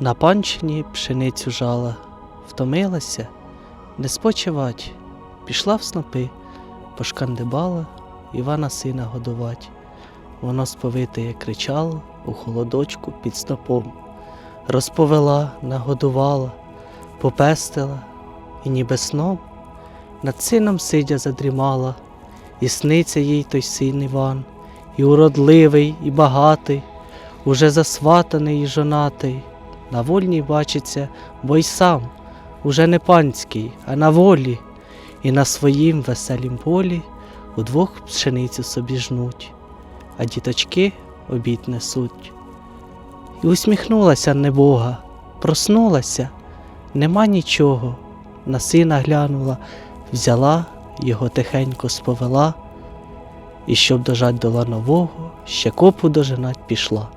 На панщині пшеницю жала, втомилася, не спочивать, пішла в снопи, пошкандибала Івана сина годувать. Воно сповитеє кричало у холодочку під снопом. Розповела, нагодувала, попестила, і ніби сном над сином сидя задрімала, і сниться їй той син Іван, і уродливий, і багатий, уже засватаний і жонатий. На вольній бачиться, бо й сам, уже не панський, а на волі, і на своїм веселім полі удвох пшеницю собі жнуть, а діточки обід несуть. І усміхнулася небога, проснулася, нема нічого, на сина глянула, взяла, його тихенько сповела, і щоб дожать до ланового, ще копу дожинать пішла.